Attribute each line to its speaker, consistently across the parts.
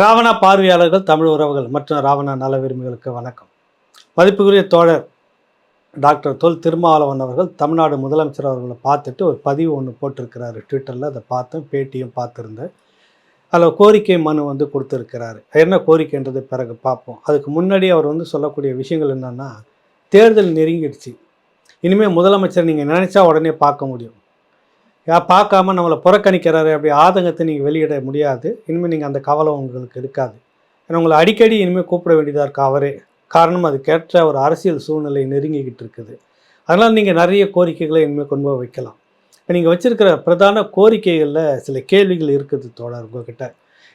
Speaker 1: ராவணா பார்வையாளர்கள் தமிழ் உறவுகள் மற்றும் ராவணா நல விரும்பிகளுக்கு வணக்கம். மதிப்புக்குரிய தோழர் டாக்டர் தொல் திருமாவளவன் அவர்கள் தமிழ்நாடு முதலமைச்சர் அவர்களை பார்த்துட்டு ஒரு பதிவு ஒன்று போட்டிருக்கிறாரு. ட்விட்டரில் அதை பார்த்தேன் பேட்டியும் பார்த்துருந்தேன். அதில் கோரிக்கை மனு வந்து கொடுத்துருக்கிறாரு. என்ன கோரிக்கைன்றது பிறகு பார்ப்போம். அதுக்கு முன்னாடி அவர் வந்து சொல்லக்கூடிய விஷயங்கள் என்னென்னா தேர்தல் நெருங்கிடுச்சு. இனிமேல் முதலமைச்சர் நீங்கள் நினச்சா உடனே பார்க்க முடியும். பார்க்காம நம்மளை புறக்கணிக்கிறாரு அப்படி ஆதங்கத்தை நீங்கள் வெளியிட முடியாது. இனிமேல் நீங்கள் அந்த கவலை உங்களுக்கு இருக்காது. ஏன்னா உங்களை அடிக்கடி இனிமேல் கூப்பிட வேண்டியதாக இருக்கு அவரே. காரணம் அதுக்கேற்ற ஒரு அரசியல் சூழ்நிலை நெருங்கிக்கிட்டு இருக்குது. அதனால் நீங்கள் நிறைய கோரிக்கைகளை இனிமேல் கொண்டு போய் வைக்கலாம். இப்போ நீங்கள் வச்சுருக்கிற பிரதான கோரிக்கைகளில் சில கேள்விகள் இருக்குது தோழர் உங்ககிட்ட.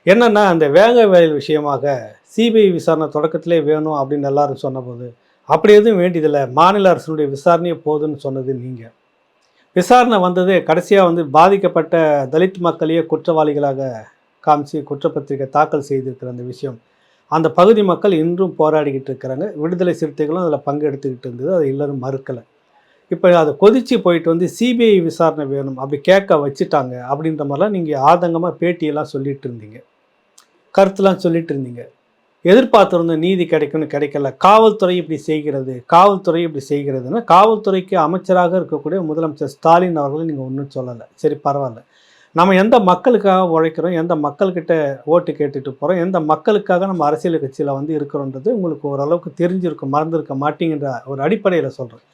Speaker 1: என்னென்னா அந்த வேக வேலை விஷயமாக சிபிஐ விசாரணை தொடக்கத்திலே வேணும் அப்படின்னு எல்லாரும் சொன்னபோது அப்படி எதுவும் வேண்டியதில்லை. மாநில அரசுடைய விசாரணையே போதுன்னு சொன்னது நீங்கள் விசாரணை வந்தது. கடைசியாக வந்து பாதிக்கப்பட்ட தலித் மக்களையே குற்றவாளிகளாக காமிச்சு குற்றப்பத்திரிகை தாக்கல் செய்திருக்கிற அந்த விஷயம். அந்த பகுதி மக்கள் இன்றும் போராடிக்கிட்டு இருக்கிறாங்க. விடுதலை சிறுத்தைகளும் அதில் பங்கெடுத்துக்கிட்டு இருந்தது. அது எல்லோரும் மறுக்கலை. இப்போ அதை கொதிச்சு போயிட்டு வந்து சிபிஐ விசாரணை வேணும். அப்படி கேட்க வச்சுட்டாங்க. அப்படின்ற மாதிரிலாம் நீங்கள் ஆதங்கமாக பேட்டியெல்லாம் சொல்லிட்டு இருந்தீங்க. கருத்துலாம் சொல்லிட்டு இருந்தீங்க. எதிர்பார்த்திருந்த நீதி கிடைக்கும்னு கிடைக்கல. காவல்துறை இப்படி செய்கிறது காவல்துறை இப்படி செய்கிறதுன்னா காவல்துறைக்கு அமைச்சராக இருக்கக்கூடிய முதலமைச்சர் ஸ்டாலின் அவர்களை நீங்கள் ஒன்றும் சொல்லலை. சரி பரவாயில்ல. நம்ம எந்த மக்களுக்காக உழைக்கிறோம் எந்த மக்கள்கிட்ட ஓட்டு கேட்டுட்டு போகிறோம் எந்த மக்களுக்காக நம்ம அரசியல் கட்சியில் வந்து இருக்கிறோன்றது உங்களுக்கு ஓரளவுக்கு தெரிஞ்சிருக்கும் மறந்துருக்க மாட்டேங்கிற ஒரு அடிப்படையில் சொல்கிறேன்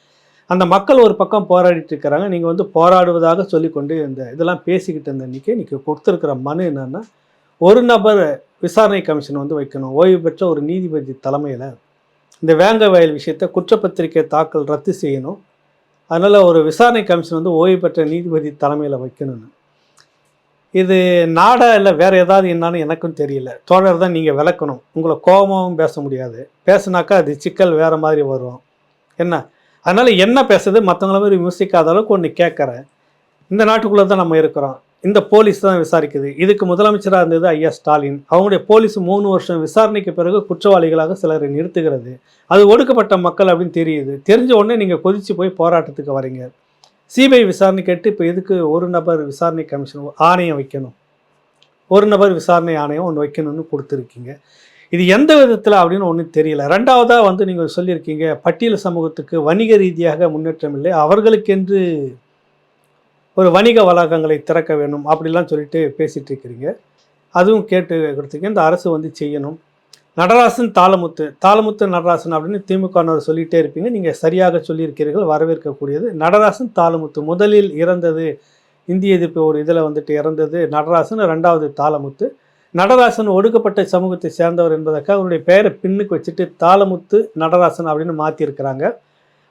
Speaker 1: அந்த மக்கள் ஒரு பக்கம் போராடிட்டு இருக்கிறாங்க. நீங்கள் வந்து போராடுவதாக சொல்லிக்கொண்டு இந்த இதெல்லாம் பேசிக்கிட்டு இருந்த இன்றைக்கி இன்றைக்கி கொடுத்துருக்கிற மனு என்னென்னா ஒரு நபர் விசாரணை கமிஷன் வந்து வைக்கணும். ஓய்வு பெற்ற ஒரு நீதிபதி தலைமையில் இந்த வேங்க வயல் விஷயத்தை குற்றப்பத்திரிக்கை தாக்கல் ரத்து செய்யணும். அதனால் ஒரு விசாரணை கமிஷன் வந்து ஓய்வு பெற்ற நீதிபதி தலைமையில் வைக்கணும்னு. இது நாடா இல்லை வேறு ஏதாவது என்னான்னு எனக்கும் தெரியல. தோழர் தான் நீங்கள் விளக்கணும். உங்களை கோபமாகவும் பேச முடியாது. பேசுனாக்கா அது சிக்கல் வேறு மாதிரி வரும். என்ன? அதனால் என்ன பேசுது? மற்றவங்கள மாதிரி விமர்சிக்காத அளவுக்கு ஒன்று கேட்குறேன் இந்த நாட்டுக்குள்ளே தான் நம்ம இருக்கிறோம். இந்த போலீஸ் தான் விசாரிக்குது. இதுக்கு முதலமைச்சராக இருந்தது ஐயா ஸ்டாலின். அவங்களுடைய போலீஸ் மூணு வருஷம் விசாரணைக்கு பிறகு குற்றவாளிகளாக சிலரை நிறுத்துகிறது. அது ஒடுக்கப்பட்ட மக்கள் அப்படின்னு தெரியுது. தெரிஞ்ச உடனே நீங்கள் கொதிச்சு போய் போராட்டத்துக்கு வரீங்க. சிபிஐ விசாரணை கேட்டு இப்போ எதுக்கு ஒரு நபர் விசாரணை கமிஷன் ஆணையம் வைக்கணும்? ஒரு நபர் விசாரணை ஆணையம் ஒன்று வைக்கணும்னு கொடுத்துருக்கீங்க. இது எந்த விதத்தில் அப்படின்னு ஒன்றும் தெரியல. ரெண்டாவதாக வந்து நீங்கள் சொல்லியிருக்கீங்க பட்டியல் சமூகத்துக்கு வணிக ரீதியாக முன்னேற்றம் இல்லை. அவர்களுக்கென்று ஒரு வணிக வளாகங்களை திறக்க வேணும் அப்படிலாம் சொல்லிட்டு பேசிகிட்டு இருக்கிறீங்க. அதுவும் கேட்டு கொடுத்தீங்க. இந்த அரசு வந்து செய்யணும். நடராசன் தாளமுத்து தாளமுத்து நடராசன் அப்படின்னு திமுகவினர் சொல்லிகிட்டே இருப்பீங்க. நீங்கள் சரியாக சொல்லியிருக்கிறீர்கள் வரவேற்கக்கூடியது. நடராசன் தாளமுத்து முதலில் இறந்தது இந்திய எதிர்ப்பு ஒரு இதில் வந்துட்டு இறந்தது நடராசன் ரெண்டாவது தாளமுத்து. நடராசன் ஒடுக்கப்பட்ட சமூகத்தை சேர்ந்தவர் என்பதற்காக அவருடைய பெயரை பின்னுக்கு வச்சுட்டு தாளமுத்து நடராசன் அப்படின்னு மாற்றியிருக்கிறாங்க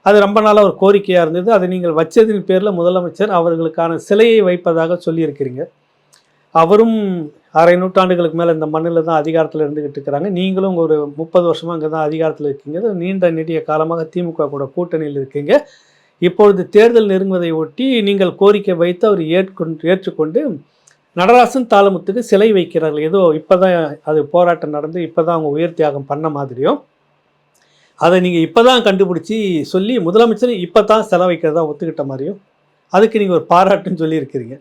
Speaker 1: அது ரொம்ப நாளாக ஒரு கோரிக்கையாக இருந்தது. அதை நீங்கள் வச்சதின் பேரில் முதலமைச்சர் அவர்களுக்கான சிலையை வைப்பதாக சொல்லியிருக்கிறீங்க. அவரும் அரை நூற்றாண்டுகளுக்கு மேலே இந்த மண்ணில் தான் அதிகாரத்தில் இருந்துக்கிட்டு இருக்கிறாங்க. நீங்களும் ஒரு முப்பது வருஷமாக அங்கே தான் அதிகாரத்தில் இருக்கீங்க. நீண்ட நெடிய காலமாக திமுக கூட கூட்டணியில் இருக்கீங்க. இப்பொழுது தேர்தல் நெருங்குவதை ஒட்டி நீங்கள் கோரிக்கை வைத்து அவர் ஏற்கொண்டு ஏற்றுக்கொண்டு நடராசன் தாளமுத்துக்கு சிலை வைக்கிறார்கள். ஏதோ இப்போ தான் அது போராட்டம் நடந்து இப்போ தான் அவங்க உயிர் தியாகம் பண்ண மாதிரியும் அதை நீங்கள் இப்போ தான் கண்டுபிடிச்சி சொல்லி முதலமைச்சர் இப்போ தான் செலவைக்கிறதா ஒத்துக்கிட்ட மாதிரியும் அதுக்கு நீங்கள் ஒரு பாராட்டுன்னு சொல்லியிருக்கிறீங்க.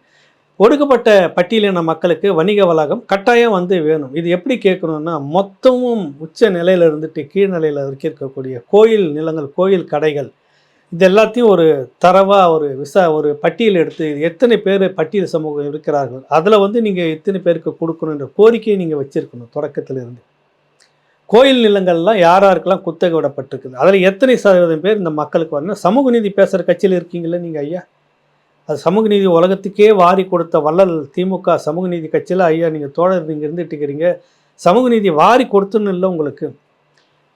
Speaker 1: ஒடுக்கப்பட்ட பட்டியலின மக்களுக்கு வணிக வளாகம் கட்டாயம் வந்து வேணும். இது எப்படி கேட்கணும்னா மொத்தமும் உச்ச நிலையில் இருந்துட்டு கீழ்நிலையில் வரைக்கும் இருக்கக்கூடிய கோயில் நிலங்கள் கோயில் கடைகள் இது எல்லாத்தையும் ஒரு தரவாக ஒரு விசா ஒரு பட்டியல் எடுத்து எத்தனை பேர் பட்டியல் சமூகம் இருக்கிறார்கள் அதில் வந்து நீங்கள் எத்தனை பேருக்கு கொடுக்கணுன்ற கோரிக்கையை நீங்கள் வச்சுருக்கணும் தொடக்கத்தில் இருந்து கோயில் நிலங்கள்லாம் யார் யாருக்கெல்லாம் குத்தகை விடப்பட்டிருக்குது? அதில் எத்தனை சதவீதம் பேர் இந்த மக்களுக்கு வரணும்? சமூக நீதி பேசுகிற கட்சியில் இருக்கீங்களே நீங்கள் ஐயா? அது சமூக நீதி உலகத்துக்கே வாரி கொடுத்த வள்ளல் திமுக சமூக நீதி கட்சியில் ஐயா நீங்கள் தோழர் நீங்கள் இருந்துட்டு இருக்கிறீங்க சமூக நீதி வாரி கொடுத்துன்னு இல்லை உங்களுக்கு.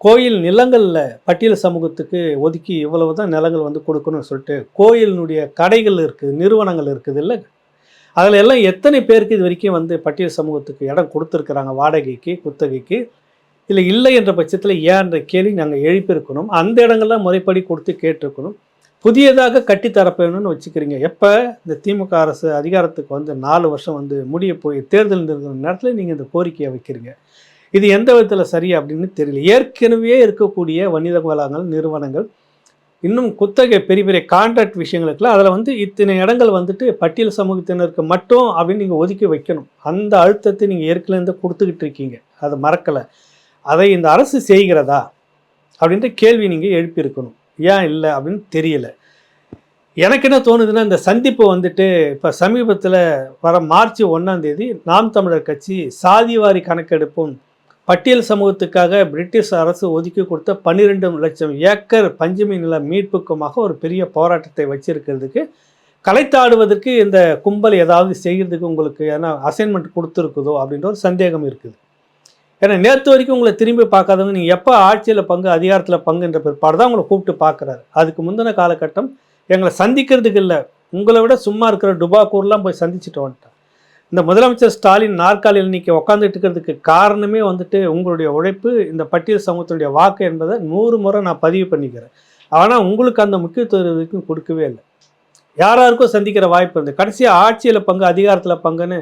Speaker 1: கோயில் நிலங்களில் பட்டியல் சமூகத்துக்கு ஒதுக்கி இவ்வளவு தான் நிலங்கள் வந்து கொடுக்கணும்னு சொல்லிட்டு கோயிலினுடைய கடைகள் இருக்குது நிறுவனங்கள் இருக்குது இல்லை? அதில் எல்லாம் எத்தனை பேருக்கு இது வரைக்கும் வந்து பட்டியல் சமூகத்துக்கு இடம் கொடுத்துருக்குறாங்க? வாடகைக்கு குத்தகைக்கு? இல்லை இல்லை என்ற பட்சத்தில் ஏன்ற கேள்வி நாங்கள் எழுப்பியிருக்கணும். அந்த இடங்கள்லாம் முறைப்படி கொடுத்து கேட்டிருக்கணும். புதியதாக கட்டித்தரப்பேணும்னு வச்சுக்கிறீங்க. எப்போ? இந்த திமுக அரசு அதிகாரத்துக்கு வந்து நாலு வருஷம் வந்து முடிய போய் தேர்தல் இருக்கிற நேரத்தில் நீங்கள் இந்த கோரிக்கையை வைக்கிறீங்க. இது எந்த விதத்தில் சரி அப்படின்னு தெரியல. ஏற்கனவே இருக்கக்கூடிய வணிக வளங்கள் நிறுவனங்கள் இன்னும் குத்தகை பெரிய பெரிய கான்ட்ராக்ட் விஷயங்களுக்குலாம் அதில் வந்து இத்தனை இடங்கள் வந்துட்டு பட்டியல் சமூகத்தினருக்கு மட்டும் அப்படின்னு நீங்கள் ஒதுக்கி வைக்கணும். அந்த அழுத்தத்தை நீங்கள் ஏற்கனவே கொடுத்துக்கிட்டு இருக்கீங்க. அதை மறக்கலை. அதை இந்த அரசு செய்கிறதா அப்படின்ற கேள்வி நீங்கள் எழுப்பியிருக்கணும். ஏன் இல்லை அப்படின்னு தெரியல. எனக்கு என்ன தோணுதுன்னா இந்த சந்திப்பு வந்துட்டு இப்போ சமீபத்தில் வர மார்ச் ஒன்றாம் தேதி நாம் தமிழர் கட்சி சாதிவாரி கணக்கெடுப்பும் பட்டியல் சமூகத்துக்காக பிரிட்டிஷ் அரசு ஒதுக்கி கொடுத்த பன்னிரெண்டு லட்சம் ஏக்கர் பஞ்சமி நில மீட்புக்குமாக ஒரு பெரிய போராட்டத்தை வச்சிருக்கிறதுக்கு கலைத்தாடுவதற்கு இந்த கும்பல் ஏதாவது செய்கிறதுக்கு உங்களுக்கு ஏன்னா அசைன்மெண்ட் கொடுத்துருக்குதோ அப்படின்ற ஒரு சந்தேகம் இருக்குது. ஏன்னா நேற்று வரைக்கும் உங்களை திரும்பி பார்க்காதவங்க நீங்கள் எப்போ ஆட்சியில் பங்கு அதிகாரத்தில் பங்குன்ற பிற்பாடு தான் உங்களை கூப்பிட்டு பார்க்குறாரு. அதுக்கு முந்தின காலகட்டம் எங்களை சந்திக்கிறதுக்கு இல்லை. உங்களை விட சும்மா இருக்கிற டுபாக்கூர்லாம் போய் சந்திச்சுட்டு வந்துட்டேன். இந்த முதலமைச்சர் ஸ்டாலின் நாற்காலியில் இன்னைக்கு உட்காந்துட்டு இருக்கிறதுக்கு காரணமே வந்துட்டு உங்களுடைய உழைப்பு இந்த பட்டியல் சமூகத்தினுடைய வாக்கு என்பதை நூறு முறை நான் பதிவு பண்ணிக்கிறேன். ஆனால் உங்களுக்கு அந்த முக்கியத்துவம் வரைக்கும் கொடுக்கவே இல்லை. யாராருக்கும் சந்திக்கிற வாய்ப்பு இருந்தது கடைசியாக ஆட்சியில் பங்கு அதிகாரத்தில் பங்குன்னு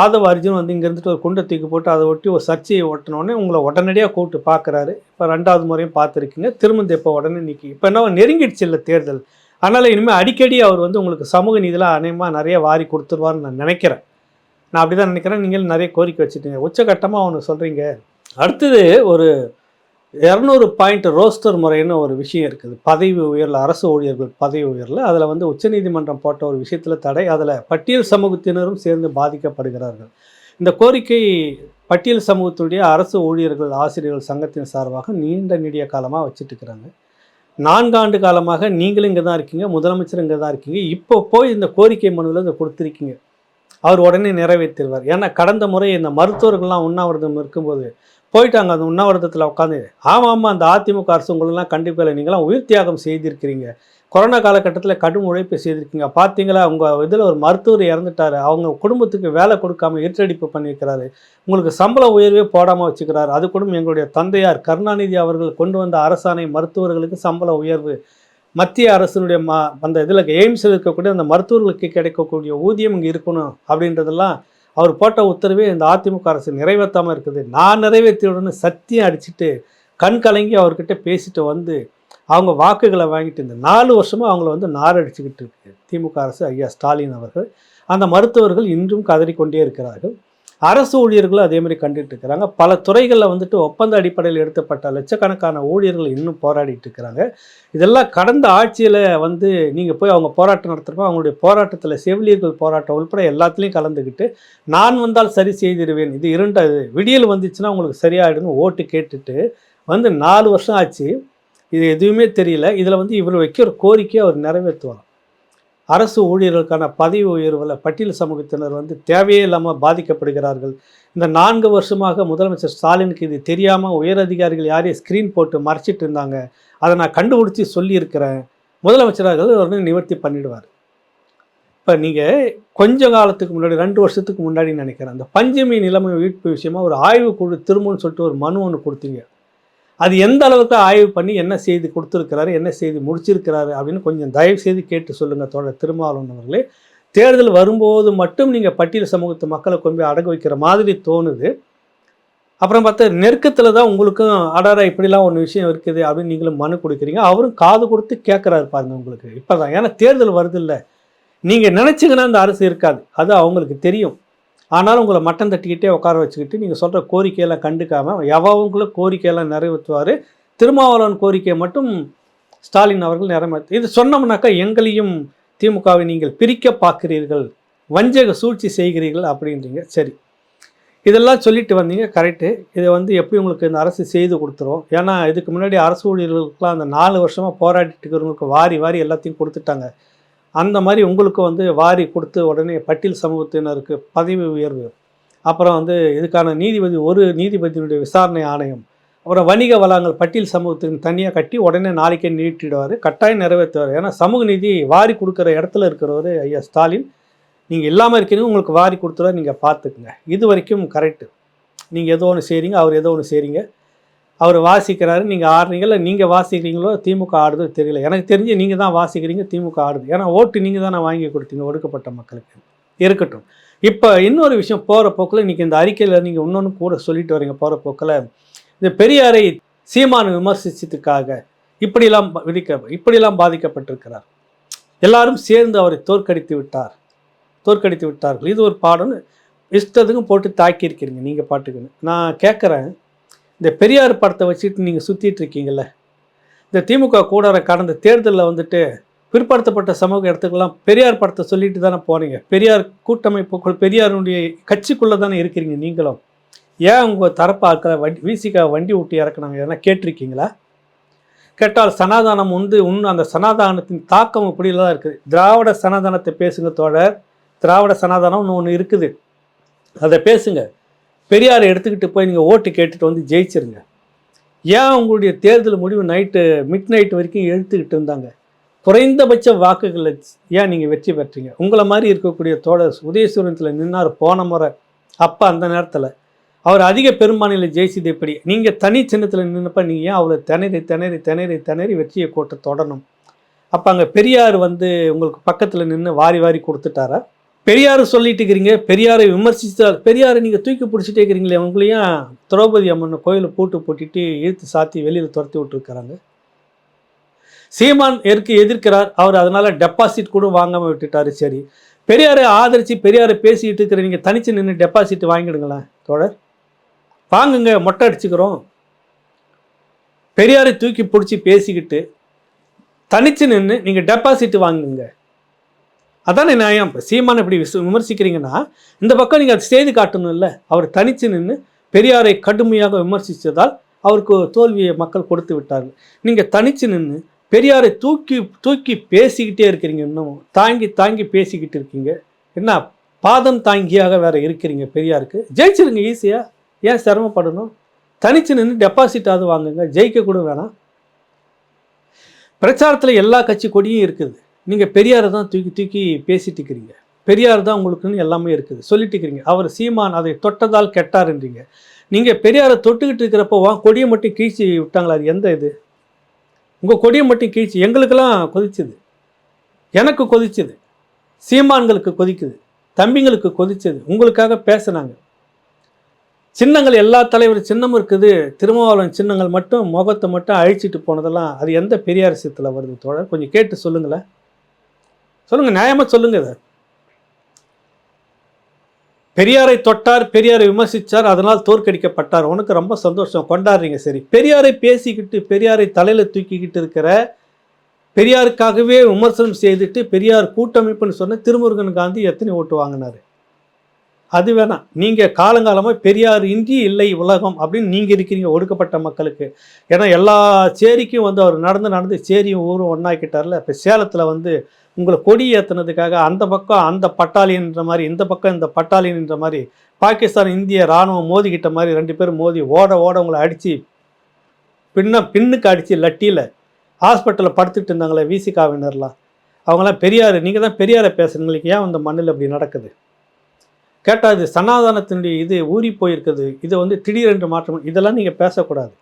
Speaker 1: ஆதவ அர்ஜுன் வந்து இங்கே இருந்துட்டு ஒரு குண்டை தூக்கி போட்டு அதை ஒட்டி ஒரு சர்ச்சையை ஒட்டினோடனே உங்களை உடனடியாக கூப்பிட்டு பார்க்குறாரு. இப்போ ரெண்டாவது முறையும் பார்த்துருக்கீங்க. திரும்ப இப்போ உடனே நிற்கி இப்போ என்ன நெருங்கிடுச்சு இல்லை தேர்தல். அதனால் இனிமேல் அடிக்கடி அவர் வந்து உங்களுக்கு சமூக நீதிலாம் அநேகமாக நிறைய வாரி கொடுத்துருவார்னு நான் நினைக்கிறேன். நான் அப்படி தான் நினைக்கிறேன். நீங்கள் நிறைய கோரிக்கை வச்சுட்டீங்க. உச்சகட்டமாக அவனு சொல்கிறீங்க அடுத்தது ஒரு இரநூறு பாயிண்ட் ரோஸ்டர் முறைன்னு ஒரு விஷயம் இருக்குது. பதவி உயரில் அரசு ஊழியர்கள் பதவி உயரில் அதில் வந்து உச்சநீதிமன்றம் போட்ட ஒரு விஷயத்தில் தடை அதில் பட்டியல் சமூகத்தினரும் சேர்ந்து பாதிக்கப்படுகிறார்கள். இந்த கோரிக்கை பட்டியல் சமூகத்துடைய அரசு ஊழியர்கள் ஆசிரியர்கள் சங்கத்தின் சார்பாக நீண்ட நீடிய காலமாக வச்சுட்டு இருக்கிறாங்க நான்காண்டு காலமாக நீங்களும் இங்கே தான் இருக்கீங்க முதலமைச்சர் இங்கே தான் இருக்கீங்க. இப்போ போய் இந்த கோரிக்கை மனுவில் இதை கொடுத்துருக்கீங்க. அவர் உடனே நிறைவேற்றிடுவார் ஏன்னா கடந்த முறை இந்த மருத்துவர்கள்லாம் உண்ணாவிரதம் இருக்கும்போது போயிட்டாங்க அந்த உண்ணாவிரதத்தில் உட்காந்து ஆமாம் ஆமாம் அந்த அதிமுக அரசு உங்களெல்லாம் கண்டிப்பாக இல்லை. நீங்களாம் உயிர் தியாகம் செய்திருக்கிறீங்க. கொரோனா காலகட்டத்தில் கடும் உழைப்பு செய்திருக்கீங்க. பார்த்தீங்களா உங்கள் இதில் ஒரு மருத்துவர் இறந்துட்டாரு. அவங்க குடும்பத்துக்கு வேலை கொடுக்காம இருட்டடிப்பு பண்ணியிருக்கிறாரு. உங்களுக்கு சம்பள உயர்வே போடாமல் வச்சுக்கிறாரு. அது கூட எங்களுடைய தந்தையார் கருணாநிதி அவர்கள் கொண்டு வந்த அரசாணை மருத்துவர்களுக்கு சம்பள உயர்வு. மத்திய அரசினுடைய ம அந்த இதில் எய்ம்ஸில் இருக்கக்கூடிய அந்த மருத்துவர்களுக்கு கிடைக்கக்கூடிய ஊதியம் இங்கே இருக்கணும் அப்படின்றதெல்லாம் அவர் போட்ட உத்தரவே இந்த அதிமுக அரசு நிறைவேற்றாமல் இருக்குது. நான் நிறைவேற்றியுடனே சத்தியம் அடிச்சுட்டு கண் கலங்கி அவர்கிட்ட பேசிட்டு வந்து அவங்க வாக்குகளை வாங்கிட்டு இந்த நாலு வருஷமாக அவங்கள வந்து நாரடிச்சுக்கிட்டு இருக்கு. திமுக அரசு ஐயா ஸ்டாலின் அவர்கள். அந்த மருத்துவர்கள் இன்றும் கதறிக்கொண்டே இருக்கிறார்கள். அரசு ஊழியர்களும் அதே மாதிரி கண்டுட்டு இருக்கிறாங்க. பல துறைகளில் வந்துட்டு ஒப்பந்த அடிப்படையில் எடுத்தப்பட்ட லட்சக்கணக்கான ஊழியர்கள் இன்னும் போராடிட்டு இருக்கிறாங்க. இதெல்லாம் கடந்த ஆட்சியில் வந்து நீங்கள் போய் அவங்க போராட்டம் நடத்துகிறப்போ அவங்களுடைய போராட்டத்தில் செவிலியர்கள் போராட்டம் உள்பட எல்லாத்துலேயும் கலந்துக்கிட்டு நான் வந்தால் சரி செய்திருவேன் இது இரண்டாவது விடியல் வந்துச்சுன்னா உங்களுக்கு சரியாயிடுன்னு ஓட்டு கேட்டுட்டு வந்து நாலு வருஷம் ஆச்சு. இது எதுவுமே தெரியல. இதில் வந்து இவர் வைக்கிற கோரிக்கையை அவர் நிறைவேற்றுவார் அரசு ஊழியர்களுக்கான பதவி உயர்வில் பட்டியல் சமூகத்தினர் வந்து தேவையே இல்லாமல் பாதிக்கப்படுகிறார்கள். இந்த நான்கு வருஷமாக முதலமைச்சர் ஸ்டாலினுக்கு இது தெரியாமல் உயரதிகாரிகள் யாரையும் ஸ்க்ரீன் போட்டு மறைச்சிட்டு இருந்தாங்க. அதை நான் கண்டுபிடிச்சி சொல்லியிருக்கிறேன். முதலமைச்சராக உடனே நிவர்த்தி பண்ணிடுவார். இப்போ நீங்கள் கொஞ்ச காலத்துக்கு முன்னாடி ரெண்டு வருஷத்துக்கு முன்னாடி நினைக்கிறேன். அந்த பஞ்சமி நிலைமை மீட்பு விஷயமா ஒரு ஆய்வு குழு திரும்பன்னு சொல்லிட்டு ஒரு மனு ஒன்று கொடுத்தீங்க. அது எந்த அளவுக்கு ஆய்வு பண்ணி என்ன செய்தி கொடுத்துருக்கிறாரு என்ன செய்தி முடிச்சிருக்கிறாரு அப்படின்னு கொஞ்சம் தயவு செய்து கேட்டு சொல்லுங்கள் தோழர் திருமாவளவன் அவர்களே. தேர்தல் வரும்போது மட்டும் நீங்கள் பட்டியல் சமூகத்து மக்களை கொண்டு போய் அடகு வைக்கிற மாதிரி தோணுது. அப்புறம் பார்த்தா நெருக்கத்தில் தான் உங்களுக்கும் அடாரா இப்படிலாம் ஒன்று விஷயம் இருக்குது அப்படின்னு நீங்களும் மனு கொடுக்குறீங்க. அவரும் காது கொடுத்து கேட்குறாரு பாருங்க உங்களுக்கு. இப்போ தான் ஏன்னா தேர்தல் வருது இல்லை. நீங்கள் நினச்சிங்கன்னா அந்த அரசு இருக்காது. அது அவங்களுக்கு தெரியும். ஆனாலும் உங்களை மட்டம் தட்டிக்கிட்டே உட்கார வச்சுக்கிட்டு நீங்கள் சொல்கிற கோரிக்கையெல்லாம் கண்டுக்காமல் எவங்களும் கோரிக்கையெல்லாம் நிறைவேற்றுவார். திருமாவளவன் கோரிக்கையை மட்டும் ஸ்டாலின் அவர்கள் நிறைவேற்று இது சொன்னோம்னாக்கா எங்களையும் திமுகவை நீங்கள் பிரிக்க பார்க்கிறீர்கள் வஞ்சக சூழ்ச்சி செய்கிறீர்கள் அப்படின்றீங்க. சரி. இதெல்லாம் சொல்லிட்டு வந்தீங்க கரெக்டு இதை வந்து எப்படி உங்களுக்கு இந்த அரசு செய்து கொடுத்துரும்? ஏன்னா இதுக்கு முன்னாடி அரசு ஊழியர்களுக்கெல்லாம் அந்த நாலு வருஷமாக போராடிட்டு இருக்கிறவங்களுக்கு வாரி வாரி எல்லாத்தையும் கொடுத்துட்டாங்க. அந்த மாதிரி உங்களுக்கு வந்து வாரி கொடுத்து உடனே பட்டியல் சமூகத்தினருக்கு பதவி உயர்வு. அப்புறம் வந்து இதுக்கான நீதிபதி ஒரு நீதிபதியினுடைய விசாரணை ஆணையம். அப்புறம் வணிக வளங்கள் பட்டியல் சமூகத்தின் தனியாக கட்டி உடனே நாளைக்கே நீட்டிடுவார். கட்டாயம் நிறைவேற்றுவார். ஏன்னா சமூக நீதி வாரி கொடுக்குற இடத்துல இருக்கிறவர் ஐயா ஸ்டாலின். நீங்கள் இல்லாமல் இருக்கிறீங்க உங்களுக்கு வாரி கொடுத்துருவார் நீங்கள் பார்த்துக்குங்க. இது வரைக்கும் கரெக்டு நீங்கள் ஏதோ ஒன்று செய்கிறீங்க அவர் ஏதோ ஒன்று செய்கிறீங்க அவர் வாசிக்கிறாரு நீங்கள் ஆடுறீங்க நீங்கள் வாசிக்கிறீங்களோ திமுக ஆடுதோ தெரியல. எனக்கு தெரிஞ்சு நீங்கள் தான் வாசிக்கிறீங்க திமுக ஆடுது. ஏன்னா ஓட்டு நீங்கள் தானே வாங்கி கொடுத்தீங்க ஒடுக்கப்பட்ட மக்களுக்கு. இருக்கட்டும். இப்போ இன்னொரு விஷயம் போகிற போக்கில் இன்றைக்கி இந்த அறிக்கையில் நீங்கள் இன்னொன்று கூட சொல்லிட்டு வரீங்க போகிற போக்கில். இந்த பெரியாரை சீமானை விமர்சித்ததுக்காக இப்படியெல்லாம் விதிக்க இப்படியெல்லாம் பாதிக்கப்பட்டிருக்கிறார். எல்லாரும் சேர்ந்து அவரை தோற்கடித்து விட்டார். தோற்கடித்து விட்டார்கள். இது ஒரு பாடம்னு இஷ்டத்துக்கும் போட்டு தாக்கியிருக்கிறீங்க நீங்கள் பாட்டுக்குன்னு. நான் கேட்குறேன் இந்த பெரியார் படத்தை வச்சுட்டு நீங்கள் சுற்றிட்டு இருக்கீங்கல்ல இந்த திமுக கூடார கடந்த தேர்தலில் வந்துட்டு பிற்படுத்தப்பட்ட சமூக இடத்துக்கெல்லாம் பெரியார் படத்தை சொல்லிட்டு தானே போகிறீங்க பெரியார் கூட்டமைப்புக்குள் பெரியாருடைய கட்சிக்குள்ளே தானே இருக்கிறீங்க நீங்களும். ஏன் உங்கள் தரப்பு ஆட்களை வண்டி விசிகா வண்டி விட்டு இறக்குனாங்க? எதனா கேட்டிருக்கீங்களா? கேட்டால் சனாதானம் வந்து இன்னும் அந்த சனாதானத்தின் தாக்கம் இப்படிலாம் தான் இருக்குது திராவிட சனாதானத்தை பேசுங்க தோழர். திராவிட சனாதானம்னு ஒன்று இருக்குது. அதை பேசுங்க. பெரியாரை எடுத்துக்கிட்டு போய் நீங்கள் ஓட்டு கேட்டுட்டு வந்து ஜெயிச்சிருங்க. ஏன் உங்களுடைய தேர்தல் முடிவு நைட்டு மிட் நைட் வரைக்கும் எழுத்துக்கிட்டு இருந்தாங்க? குறைந்தபட்ச வாக்குகளை ஏன் நீங்கள் வெற்றி பெற்றீங்க? உங்களை மாதிரி இருக்கக்கூடிய தோழர் உதயசூரத்தில் நின்னார் போன முறை. அப்போ அந்த நேரத்தில். அவர் அதிக பெரும்பான்மையில் ஜெயிச்சது எப்படி? நீங்கள் தனி சின்னத்தில் நின்னப்ப நீங்கள் ஏன் அவ்வளோ திணறி திணறி திணறி திணறி வெற்றியை கோட்டை தொடரணும் அப்போ அங்கே பெரியார் வந்து உங்களுக்கு பக்கத்தில் நின்று வாரி வாரி கொடுத்துட்டாரா? பெரியார் சொல்லிட்டு இருக்கிறீங்க பெரியாரை விமர்சித்தார் பெரியாரை நீங்கள் தூக்கி பிடிச்சிட்டே இருக்கிறீங்களே உங்களையும் திரௌபதி அம்மன் கோயிலை பூட்டு போட்டுட்டு இழுத்து சாத்தி வெளியில் துரத்தி விட்டுருக்காங்க சீமான் எருக்கு எதிர்க்கிறார்? அவர் அதனால் டெபாசிட் கூட வாங்காமல் விட்டுட்டாரு சரி. பெரியாரை ஆதரித்து பெரியாரை பேசிக்கிட்டு இருக்கிற நீங்கள் தனித்து நின்று டெபாசிட் வாங்கிடுங்களேன் தோழர். வாங்குங்க மொட்டை அடிச்சுக்கிறோம். பெரியாரை தூக்கி பிடிச்சி பேசிக்கிட்டு தனிச்சு நின்று நீங்கள் டெபாசிட் வாங்குங்க. அதானே நியாயம்? இப்போ சீமான் இப்படி விச- விமர்சிக்கிறீங்கன்னா இந்த பக்கம் நீங்கள் அதை செய்து காட்டணும்ல. அவர் தனித்து நின்று பெரியாரை கடுமையாக விமர்சித்ததால் அவருக்கு தோல்வியை மக்கள் கொடுத்து விட்டார்கள். நீங்கள் தனித்து நின்று பெரியாரை தூக்கி தூக்கி பேசிக்கிட்டே இருக்கிறீங்க இன்னமும். தாங்கி தாங்கி பேசிக்கிட்டு இருக்கீங்க. என்ன பாதம் தாங்கியாக வேற இருக்கிறீங்க பெரியாருக்கு? ஜெயிச்சிருங்க ஈஸியாக ஏன் சிரமப்படணும்? தனிச்சு நின்று டெபாசிட்டாவது வாங்குங்க. ஜெயிக்க கூட வேணாம். பிரச்சாரத்தில் எல்லா கட்சி கொடியும் இருக்குது. நீங்கள் பெரியாரை தான் தூக்கி தூக்கி பேசிட்டு இருக்கிறீங்க. பெரியார் தான் உங்களுக்குன்னு எல்லாமே இருக்குது. சொல்லிட்டு இருக்கிறீங்க. அவர் சீமான் அதை தொட்டதால் கெட்டார்ன்றீங்க. நீங்கள் பெரியாரை தொட்டுக்கிட்டு இருக்கிறப்போ வா கொடியை மட்டும் கீழ்ச்சி விட்டாங்களா? அது எந்த இது? உங்கள் கொடியை மட்டும் கீழ்ச்சி எங்களுக்கெல்லாம் கொதிச்சுது. எனக்கு கொதிச்சுது. சீமான்களுக்கு கொதிக்குது. தம்பிங்களுக்கு கொதிச்சது. உங்களுக்காக பேசுனாங்க. சின்னங்கள் எல்லா தலைவர் சின்னமும் இருக்குது. திருமாவளவன் சின்னங்கள் மட்டும் முகத்தை மட்டும் அழிச்சிட்டு போனதெல்லாம் அது எந்த பெரியார் சித்தில் வருது தோழர்? கொஞ்சம் கேட்டு சொல்லுங்களேன். சொல்லுங்கள் நியாயமாக சொல்லுங்க இதை. பெரியாரை தொட்டார் பெரியாரை விமர்சித்தார் அதனால் தோற்கடிக்கப்பட்டார். உனக்கு ரொம்ப சந்தோஷம் கொண்டாடுறீங்க சரி. பெரியாரை பேசிக்கிட்டு பெரியாரை தலையில் தூக்கிக்கிட்டு இருக்கிற பெரியாருக்காகவே விமர்சனம் செய்துட்டு பெரியார் கூட்டமைப்புன்னு சொன்ன திருமுருகன் காந்தி எத்தனை ஓட்டு வாங்கினார்? அது வேணாம். நீங்கள் காலங்காலமாக பெரியார் இன்றி இல்லை உலகம் அப்படின்னு நீங்கள் இருக்கிறீங்க ஒடுக்கப்பட்ட மக்களுக்கு. ஏன்னா எல்லா சேரிக்கும் வந்து அவர் நடந்து நடந்து சேரியும் ஊரும் ஒன்றாக்கிட்டார்ல இப்போ சேலத்தில் வந்து உங்களை கொடி ஏற்றுனதுக்காக அந்த பக்கம் அந்த பட்டாளியன்ற மாதிரி இந்த பக்கம் இந்த பட்டாளின்ற மாதிரி பாகிஸ்தான் இந்திய இராணுவம் மோதிக்கிட்ட மாதிரி ரெண்டு பேரும் மோதி ஓட ஓட உங்களை அடித்து பின்ன பின்னுக்கு அடித்து லட்டியில் ஹாஸ்பிட்டலில் படுத்துட்டு இருந்தாங்களே விசிகாவினர்லாம் அவங்களாம் பெரியார் நீங்கள் தான் பெரியாரை பேசுறீங்களுக்கு ஏன் அந்த மண்ணில் இப்படி நடக்குது? கேட்டால் இது சனாதனத்தினுடைய இது ஊறி போயிருக்குது இதை வந்து திடீரென்று மாற்றம் இதெல்லாம் நீங்கள் பேசக்கூடாது.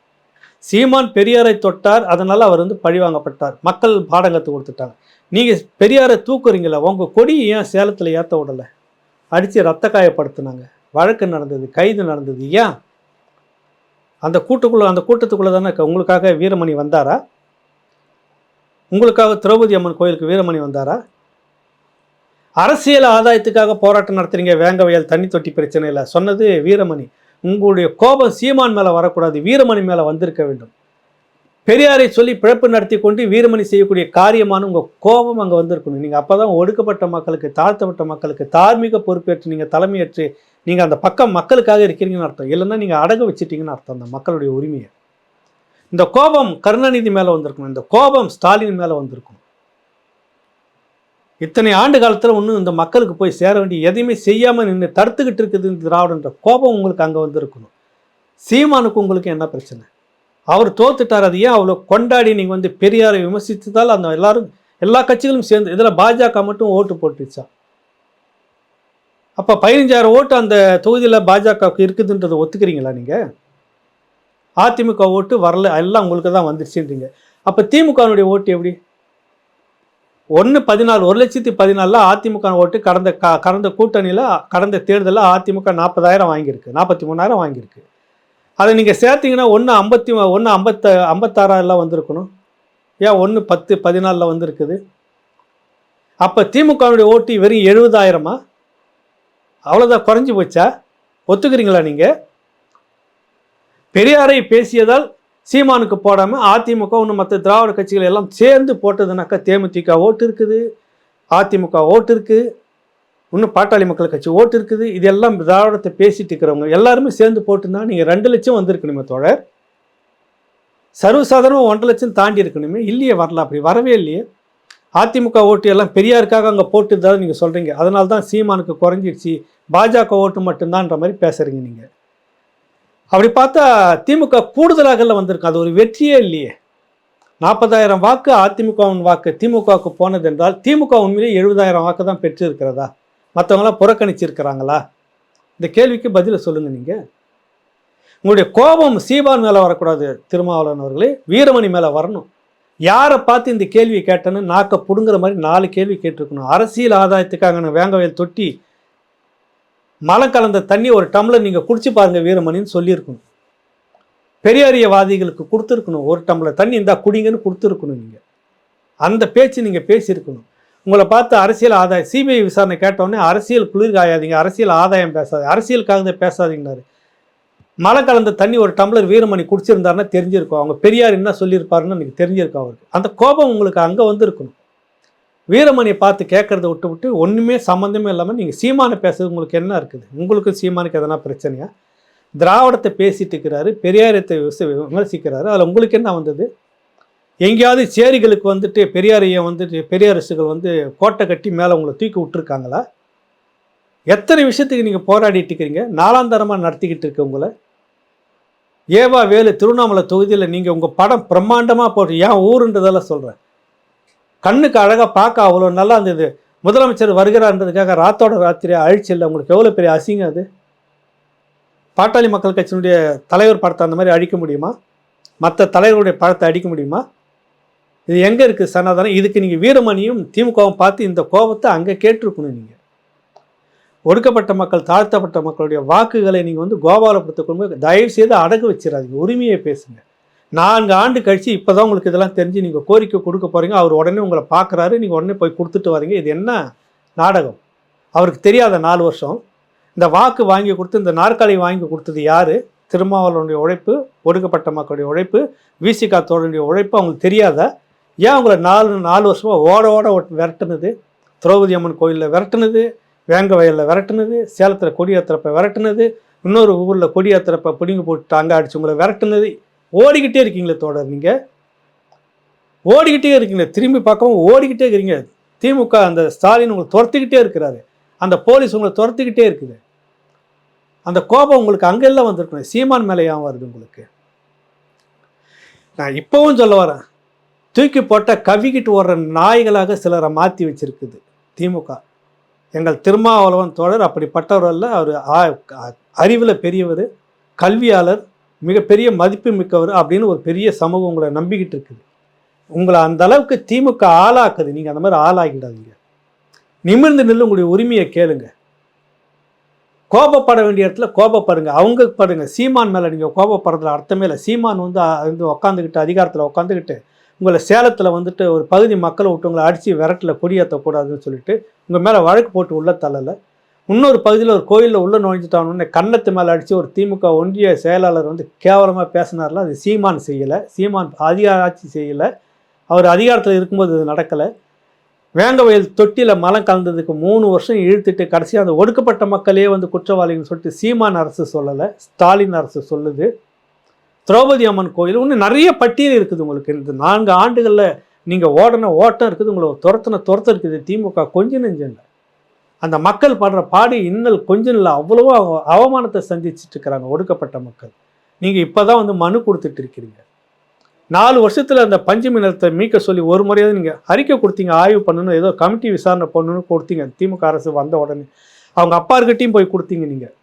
Speaker 1: சீமான் பெரியாரை தொட்டார் அதனால் அவர் வந்து பழிவாங்கப்பட்டார். மக்கள் பாடம் கற்றுக் கொடுத்துட்டாங்க. நீங்கள் பெரியாரை தூக்குறீங்களா உங்கள் கொடி ஏன் சேலத்தில் ஏற்ற விடலை அடித்து ரத்த காயப்படுத்துனாங்க. வழக்கு நடந்தது கைது நடந்தது ஏன்? அந்த கூட்டுக்குள்ளே அந்த கூட்டத்துக்குள்ளே தானே உங்களுக்காக வீரமணி வந்தாரா? உங்களுக்காக திரௌபதி அம்மன் கோயிலுக்கு வீரமணி வந்தாரா? அரசியல் ஆதாயத்துக்காக போராட்டம் நடத்துறீங்க வேங்கவயல் தண்ணி தொட்டி பிரச்சனை இல்லை சொன்னது வீரமணி. உங்களுடைய கோபம் சீமான் மேலே வரக்கூடாது வீரமணி மேலே வந்திருக்க வேண்டும். பெரியாரை சொல்லி பிழப்பு நடத்தி கொண்டு வீரமணி செய்யக்கூடிய காரியமான உங்கள் கோபம் அங்கே வந்திருக்கணும். நீங்கள் அப்போ தான் ஒடுக்கப்பட்ட மக்களுக்கு தாழ்த்தப்பட்ட மக்களுக்கு தார்மீக பொறுப்பேற்று நீங்கள் தலைமையேற்று நீங்கள் அந்த பக்கம் மக்களுக்காக இருக்கிறீங்கன்னு அர்த்தம். இல்லைன்னா நீங்கள் அடகு வச்சிட்டீங்கன்னு அர்த்தம் அந்த மக்களுடைய உரிமையை. இந்த கோபம் கருணாநிதி மேலே வந்திருக்கணும். இந்த கோபம் ஸ்டாலின் மேலே வந்திருக்கும் இத்தனை ஆண்டு காலத்தில் ஒன்றும் இந்த மக்களுக்கு போய் சேர வேண்டிய எதையுமே செய்யாமல் நின்று தடுத்துக்கிட்டு இருக்குது இந்த திராவிடன்ற கோபம் உங்களுக்கு அங்கே வந்திருக்கணும். சீமானுக்கு உங்களுக்கு என்ன பிரச்சனை? அவர் தோத்துட்டார் அது ஏன் அவ்வளோ கொண்டாடி நீங்கள் வந்து பெரியாரை விமர்சித்ததால் அந்த எல்லாரும் எல்லா கட்சிகளும் சேர்ந்து இதில் பாஜக மட்டும் ஓட்டு போட்டுச்சா அப்போ பதினஞ்சாயிரம் ஓட்டு அந்த தொகுதியில் பாஜகவுக்கு இருக்குதுன்றதை ஒத்துக்கிறீங்களா நீங்கள் அதிமுக ஓட்டு வரல எல்லாம் உங்களுக்கு தான் வந்துருச்சுன்றீங்க. அப்போ திமுகனுடைய ஓட்டு எப்படி? ஒன்று பதினாலு ஒரு லட்சத்தி பதினாலில் அதிமுக ஓட்டு கடந்த க கடந்த கூட்டணியில் கடந்த தேர்தலில் அதிமுக நாற்பதாயிரம் வாங்கியிருக்கு நாற்பத்தி மூணாயிரம் வாங்கியிருக்கு. அதை நீங்கள் சேர்த்தீங்கன்னா ஒன்று ஐம்பத்தி ஒன்று ஐம்பத்த ஐம்பத்தாறாயிரம் வந்திருக்கணும். ஏன் ஒன்று பத்து பதினாலில் வந்திருக்குது. அப்போ திமுகவுடைய ஓட்டு வெறும் எழுபதாயிரமா? அவ்வளோதான் குறைஞ்சி போச்சா? ஒத்துக்கிறீங்களா நீங்கள் பெரியாரை பேசியதால் சீமானுக்கு போடாமல் அதிமுக ஒன்று மற்ற திராவிட கட்சிகள் எல்லாம் சேர்ந்து போட்டதுனாக்கா தேமுதிக ஓட்டு இருக்குது. அதிமுக ஓட்டு இருக்குது இன்னும் பாட்டாளி மக்கள் கட்சி ஓட்டு இருக்குது. இதெல்லாம் திராவிடத்தை பேசிட்டு இருக்கிறவங்க எல்லாருமே சேர்ந்து போட்டுருந்தா நீங்கள் ரெண்டு லட்சம் வந்திருக்கணுமே தோழர். சர்வசாதாரணமாக ஒன்றரை லட்சம் தாண்டி இருக்கணுமே. இல்லையே வரல அப்படி வரவே இல்லையே. அதிமுக ஓட்டு எல்லாம் பெரியாருக்காக அங்கே போட்டுதான் நீங்கள் சொல்கிறீங்க அதனால தான் சீமானுக்கு குறைஞ்சிடுச்சு பாஜக ஓட்டு மட்டும்தான்ற மாதிரி பேசுகிறீங்க நீங்கள் அப்படி பார்த்தா திமுக கூடுதலாகல வந்திருக்கு. அது ஒரு வெற்றியே இல்லையே. நாற்பதாயிரம் வாக்கு அதிமுகவின் வாக்கு திமுகவுக்கு போனது என்றால் திமுக உண்மையிலே எழுபதாயிரம் வாக்கு தான் பெற்று இருக்கிறதா மற்றவங்களாம் புறக்கணிச்சிருக்கிறாங்களா? இந்த கேள்விக்கு பதிலை சொல்லுங்கள் நீங்கள் உங்களுடைய கோபம் சீபான் மேலே வரக்கூடாது திருமாவளவன் அவர்களே. வீரமணி மேலே வரணும். யாரை பார்த்து இந்த கேள்வியை கேட்டேன்னு நாக்க பிடுங்குற மாதிரி நாலு கேள்வி கேட்டிருக்கணும். அரசியல் ஆதாயத்துக்காக நான் வேங்கவயல் தொட்டி மலம் கலந்த தண்ணி ஒரு டம்ளர் நீங்கள் குடிச்சு பாருங்க வீரமணின்னு சொல்லியிருக்கணும். பெரியாரியவாதிகளுக்கு கொடுத்துருக்கணும். ஒரு டம்ளர் தண்ணி இந்தா குடிங்கன்னு கொடுத்துருக்கணும் நீங்கள் அந்த பேச்சு நீங்கள் பேசியிருக்கணும். உங்களை பார்த்து அரசியல் ஆதாயம் சிபிஐ விசாரணை கேட்டோடனே அரசியல் குளிர் காயாதீங்க அரசியல் ஆதாயம் பேசாது அரசியலுக்காக பேசாதீங்கன்னாரு. மழை கலந்த தண்ணி ஒரு டம்ளர் வீரமணி குடிச்சிருந்தாருன்னா தெரிஞ்சிருக்கும். அவங்க பெரியார் என்ன சொல்லியிருப்பாருன்னு எனக்கு தெரிஞ்சிருக்கும் அவருக்கு. அந்த கோபம் உங்களுக்கு அங்கே வந்திருக்கணும். வீரமணியை பார்த்து கேட்குறத விட்டு விட்டு ஒன்றுமே சம்மந்தமே இல்லாமல் நீங்கள் சீமானை பேசுறது உங்களுக்கு என்ன இருக்குது? உங்களுக்கும் சீமானுக்கு எதனா பிரச்சனையா? திராவிடத்தை பேசிட்டு இருக்கிறாரு பெரியாரத்தை விமர்சிக்கிறாரு. அதில் உங்களுக்கு என்ன வந்தது? எங்கேயாவது சேரிகளுக்கு வந்துட்டு பெரியாரையை வந்துட்டு பெரியாரிஸ்டுகள் வந்து கோட்டை கட்டி மேலே உங்களை தூக்கி விட்டுருக்காங்களா? எத்தனை விஷயத்துக்கு நீங்கள் போராடிட்டு இருக்கிறீங்க நாலாந்தரமாக நடத்திக்கிட்டு இருக்க உங்களை. ஏவா வேலு திருவண்ணாமலை தொகுதியில் நீங்கள் உங்கள் படம் பிரம்மாண்டமாக போட்டு ஏன் ஊருன்றதெல்லாம் சொல்கிறேன் கண்ணுக்கு அழகாக பார்க்க அவ்வளோ நல்லா இருந்தது. முதலமைச்சர் வருகிறான்றதுக்காக ராத்தோட ராத்திரி அழிச்சில்ல உங்களுக்கு எவ்வளோ பெரிய அசிங்கம் அது? பாட்டாளி மக்கள் கட்சியினுடைய தலைவர் படத்தை அந்த மாதிரி அழிக்க முடியுமா? மற்ற தலைவருடைய படத்தை அடிக்க முடியுமா? இது எங்கே இருக்குது சனாதனம்? இதுக்கு நீங்கள் வீரமணியும் திமுகவும் பார்த்து இந்த கோபத்தை அங்கே கேட்டிருக்கணும் நீங்கள் ஒடுக்கப்பட்ட மக்கள் தாழ்த்தப்பட்ட மக்களுடைய வாக்குகளை நீங்கள் வந்து கோபாலபுரத்தை கொண்டு போய் தயவு செய்து அடகு வச்சிடாதீங்க. உரிமையை பேசுங்க. நான்கு ஆண்டு கழிச்சு இப்போ தான் உங்களுக்கு இதெல்லாம் தெரிஞ்சு நீங்கள் கோரிக்கை கொடுக்க போகிறீங்க அவர் உடனே உங்களை பார்க்குறாரு. நீங்கள் உடனே போய் கொடுத்துட்டு வரீங்க. இது என்ன நாடகம்? அவருக்கு தெரியாத நாலு வருஷம். இந்த வாக்கு வாங்கி கொடுத்து இந்த நாற்காலி வாங்கி கொடுத்தது யார்? திருமாவளவனுடைய உழைப்பு ஒடுக்கப்பட்ட மக்களுடைய உழைப்பு விசிகா தோழனுடைய உழைப்பு அவங்களுக்கு தெரியாத ஏன் உங்களை நாலு நாலு வருஷமாக ஓட ஓட ஓட்டு விரட்டுனது? திரௌபதி அம்மன் கோயிலில் விரட்டுனது வேங்க வயலில் விரட்டுனது சேலத்தில் கொடியாத்திரப்பை விரட்டுனது இன்னொரு ஊரில் கொடியாத்திரப்பை பிடிங்கி போட்டு அங்கே அடிச்சு உங்களை விரட்டுனது. ஓடிக்கிட்டே இருக்கீங்களே தோழர் நீங்கள் ஓடிக்கிட்டே இருக்கீங்க. திரும்பி பார்க்கவும் ஓடிக்கிட்டே இருக்கிறீங்க திமுக அந்த ஸ்டாலின் உங்களை துரத்திக்கிட்டே இருக்கிறாரு. அந்த போலீஸ் உங்களை துரத்திக்கிட்டே இருக்குது. அந்த கோபம் உங்களுக்கு அங்கெல்லாம் வந்திருக்கணும். சீமான் மேலே ஏன் வருது உங்களுக்கு? நான் இப்போவும் சொல்ல வரேன். தூக்கி போட்ட கவிக்கிட்டு ஓடுற நாய்களாக சிலரை மாற்றி வச்சிருக்குது திமுக. எங்கள் திருமாவளவன் தோழர் அப்படிப்பட்டவர் அல்ல அவர் அறிவில் பெரியவர் கல்வியாளர் மிகப்பெரிய மதிப்பு மிக்கவர் அப்படின்னு ஒரு பெரிய சமூகம் உங்களை நம்பிக்கிட்டு இருக்குது. உங்களை அந்த அளவுக்கு திமுக ஆளாக்குது. நீங்கள் அந்த மாதிரி ஆளாகிடாதீங்க. நிமிர்ந்து நில்லு உங்களுடைய உரிமையை கேளுங்க. கோபப்பட வேண்டிய இடத்துல கோபப்படுங்க. அவங்க படுங்க. சீமான் மேலே நீங்கள் கோபப்படுறதுல அர்த்தமே இல்லை. சீமான் வந்து வந்து உட்காந்துக்கிட்டு அதிகாரத்தில் உட்காந்துக்கிட்டு உங்களை சேலத்தில் வந்துட்டு ஒரு பகுதி மக்களை விட்டு உங்களை அடித்து விரட்டில் கொடியேற்றக்கூடாதுன்னு சொல்லிட்டு உங்கள் மேலே வழக்கு போட்டு உள்ள தள்ளலை. இன்னொரு பகுதியில் ஒரு கோயிலில் உள்ளே நுழைஞ்சிட்டானே கன்னத்து மேலே அடித்து ஒரு திமுக ஒன்றிய செயலாளர் வந்து கேவலமாக பேசினார்ல அது சீமான் செய்யலை. சீமான் அதிகார ஆட்சி செய்யலை. அவர் அதிகாரத்தில் இருக்கும்போது இது நடக்கலை. வேங்க வயல் தொட்டியில் மலம் கலந்ததுக்கு மூணு வருஷம் இழுத்துட்டு கடைசியாக அந்த ஒடுக்கப்பட்ட மக்களே வந்து குற்றவாளிகள்னு சொல்லிட்டு சீமான் அரசு சொல்லலை ஸ்டாலின் அரசு சொல்லுது. திரௌபதி அம்மன் கோயில் இன்னும் நிறைய பட்டியல் இருக்குது உங்களுக்கு. இந்த நான்கு ஆண்டுகளில் நீங்கள் ஓடின ஓட்டம் இருக்குது உங்களை துரத்தின துரத்தம் இருக்குது. திமுக கொஞ்சம் நெஞ்சம் இல்லை அந்த மக்கள் படுற பாடு இன்னல் கொஞ்சம் இல்லை அவ்வளவோ அவ- அவமானத்தை சந்திச்சுட்டு இருக்கிறாங்க ஒடுக்கப்பட்ட மக்கள். நீங்கள் இப்போ தான் வந்து மனு கொடுத்துட்டு இருக்கிறீங்க. நாலு வருஷத்தில் அந்த பஞ்சமி நிலத்தை மீட்க சொல்லி ஒரு முறையாவது நீங்கள் அறிக்கை கொடுத்தீங்க ஆய்வு பண்ணணும் ஏதோ கமிட்டி விசாரணை பண்ணணும்னு கொடுத்தீங்க. திமுக அரசு வந்த உடனே. அவங்க அப்பார்கிட்டையும் போய் கொடுத்தீங்க நீங்கள்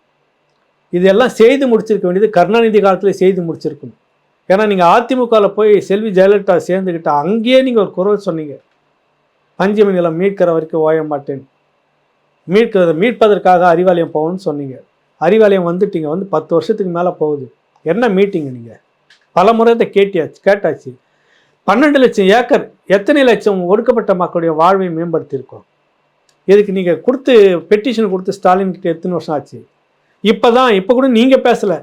Speaker 1: இதெல்லாம் செய்து முடிச்சிருக்க வேண்டியது கருணாநிதி காலத்தில் செய்து முடிச்சிருக்கணும். ஏன்னா நீங்கள் அதிமுகவில் போய் செல்வி ஜெயலலிதா சேர்ந்துக்கிட்டால் அங்கேயே நீங்கள் ஒரு குரல் சொன்னீங்க. பஞ்சமி நிலம் மீட்கிற வரைக்கும் ஓய மாட்டேன். மீட்கிறத மீட்பதற்காக அறிவாலயம் போகணும்னு சொன்னீங்க. அறிவாலயம் வந்துட்டீங்க வந்து பத்து வருஷத்துக்கு மேலே போகுது. என்ன மீட்டிங்க நீங்கள் பல முறை இதை கேட்டியாச்சு கேட்டாச்சு. பன்னெண்டு லட்சம் ஏக்கர் எத்தனை லட்சம் ஒடுக்கப்பட்ட மக்களுடைய வாழ்வை மேம்படுத்தியிருக்கோம்? இதுக்கு நீங்கள் கொடுத்து பெட்டிஷன் கொடுத்து ஸ்டாலின் கிட்ட எத்தனை வருஷம் ஆச்சு? இப்போ தான் இப்போ கூட நீங்கள் பேசலை.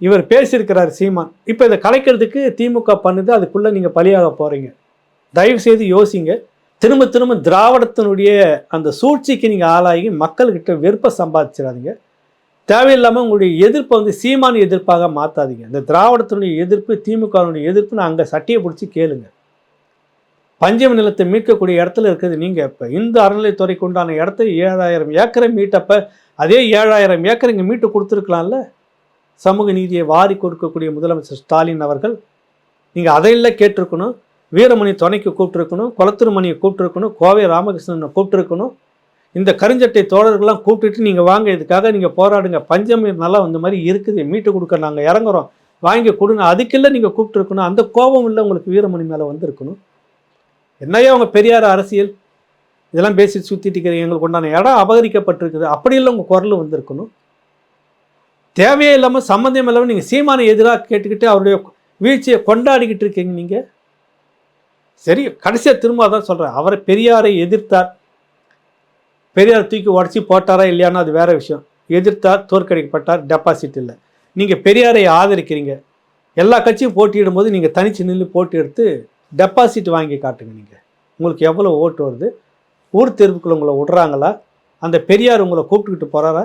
Speaker 1: இவர் பேசியிருக்கிறார் சீமான். இப்போ இதை கலைக்கிறதுக்கு திமுக பண்ணுது அதுக்குள்ளே நீங்கள் பலியாக போகிறீங்க தயவு செய்து யோசிங்க. திரும்ப திரும்ப திராவிடத்தினுடைய அந்த சூழ்ச்சிக்கு நீங்கள் ஆளாகி மக்கள்கிட்ட வெறுப்பை சம்பாதிச்சிடாதீங்க. தேவையில்லாமல் உங்களுடைய எதிர்ப்பை வந்து சீமான எதிர்ப்பாக மாற்றாதீங்க இந்த திராவிடத்தினுடைய எதிர்ப்பு திமுகவினுடைய எதிர்ப்புன்னு அங்கே சட்டியை பிடிச்சி கேளுங்க. பஞ்சம நிலத்தை மீட்கக்கூடிய இடத்துல இருக்கிறது நீங்கள் இப்போ இந்து அறநிலைத்துறைக்கு உண்டான இடத்த ஏழாயிரம் ஏக்கரை மீட்டப்ப அதே ஏழாயிரம் ஏக்கர் இங்கே மீட்டு கொடுத்துருக்கலாம்ல? சமூக நீதியை வாரி கொடுக்கக்கூடிய முதலமைச்சர் ஸ்டாலின் அவர்கள் நீங்கள் அதையெல்லாம் கேட்டிருக்கணும். வீரமணி துணைக்கு கூப்பிட்டுருக்கணும் குளத்திருமணியை கூப்பிட்டுருக்கணும் கோவை ராமகிருஷ்ணனை கூப்பிட்டுருக்கணும். இந்த கருஞ்சட்டை தோழர்கள்லாம் கூப்பிட்டுட்டு நீங்கள் வாங்க இதுக்காக நீங்கள் போராடுங்க. பஞ்சம் நல்லா இந்த மாதிரி இருக்குது மீட்டு கொடுக்க நாங்கள் இறங்குறோம். வாங்கி கொடுங்க. அதுக்கெல்லாம் நீங்கள் கூப்பிட்டுருக்கணும். அந்த கோபம் இல்லை உங்களுக்கு வீரமணி மேலே வந்திருக்கணும். என்னையா அவங்க பெரியார் அரசியல்? இதெல்லாம் பேசி சுற்றிட்டு இருக்கிறீங்க எங்களுக்கு உண்டான இடம் அபகரிக்கப்பட்டிருக்குது. அப்படியெல்லாம் உங்கள் குரல் வந்திருக்கணும். தேவையே இல்லாமல் சம்மந்தம் இல்லாமல் நீங்கள் சீமானை எதிராக கேட்டுக்கிட்டு அவருடைய வீழ்ச்சியை கொண்டாடிக்கிட்டு இருக்கீங்க நீங்கள் சரி கடைசியாக திரும்ப அதான் சொல்கிறேன் அவரை பெரியாரை எதிர்த்தார். பெரியார் தூக்கி உடச்சி போட்டாரா இல்லையானா அது வேற விஷயம். எதிர்த்தார் தோற்கடிக்கப்பட்டார் டெபாசிட் இல்லை. நீங்கள் பெரியாரை ஆதரிக்கிறீங்க. எல்லா கட்சியும் போட்டியிடும் போது நீங்கள் தனிச்சு நின்று போட்டி எடுத்து டெபாசிட் வாங்கி காட்டுங்க நீங்கள் உங்களுக்கு எவ்வளோ ஓட்டு வருது? ஊர் தேர்வுக்குள்ள உங்களை விடுறாங்களா? அந்த பெரியார் உங்களை கூப்பிட்டுக்கிட்டு போகிறாரா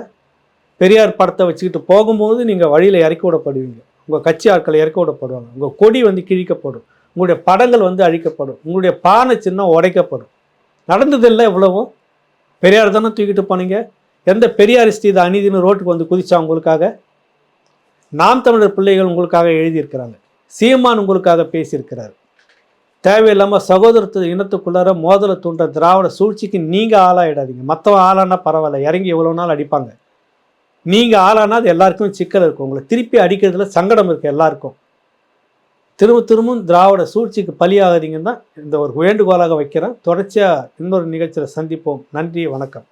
Speaker 1: பெரியார் படத்தை வச்சுக்கிட்டு போகும்போது நீங்கள் வழியில் இறக்கி விடப்படுவீங்க. உங்கள் கட்சி ஆட்களை இறக்கி விடப்படுவாங்க. உங்கள் கொடி வந்து கிழிக்கப்படும். உங்களுடைய படங்கள் வந்து அழிக்கப்படும். உங்களுடைய பானை சின்னம் உடைக்கப்படும். நடந்ததில்லை இவ்வளவும் பெரியார் தானே தூக்கிட்டு போனீங்க? எந்த பெரியாரிஸ்ட் இது அநீதினு ரோட்டுக்கு வந்து குதிச்சா உங்களுக்காக? நாம் தமிழர் பிள்ளைகள் உங்களுக்காக எழுதியிருக்கிறாங்க. சீமான் உங்களுக்காக பேசியிருக்கிறார். தேவையில்லாமல் சகோதரத்து இனத்துக்குள்ளார மோதலை தூண்ட திராவிட சூழ்ச்சிக்கு நீங்கள் ஆளாயிடாதீங்க. மற்றவன் ஆளானா பரவாயில்ல இறங்கி எவ்வளோ நாள் அடிப்பாங்க. நீங்கள் ஆளானா அது எல்லாருக்கும் சிக்கல் இருக்கும். உங்களை திருப்பி அடிக்கிறதுல சங்கடம் இருக்குது எல்லாருக்கும். திரும்ப திரும்பவும் திராவிட சூழ்ச்சிக்கு பலியாகாதீங்கன்னு தான் இந்த ஒரு வேண்டுகோளாக வைக்கிறேன். தொடர்ச்சியாக இன்னொரு நிகழ்ச்சியில் சந்திப்போம். நன்றி வணக்கம்.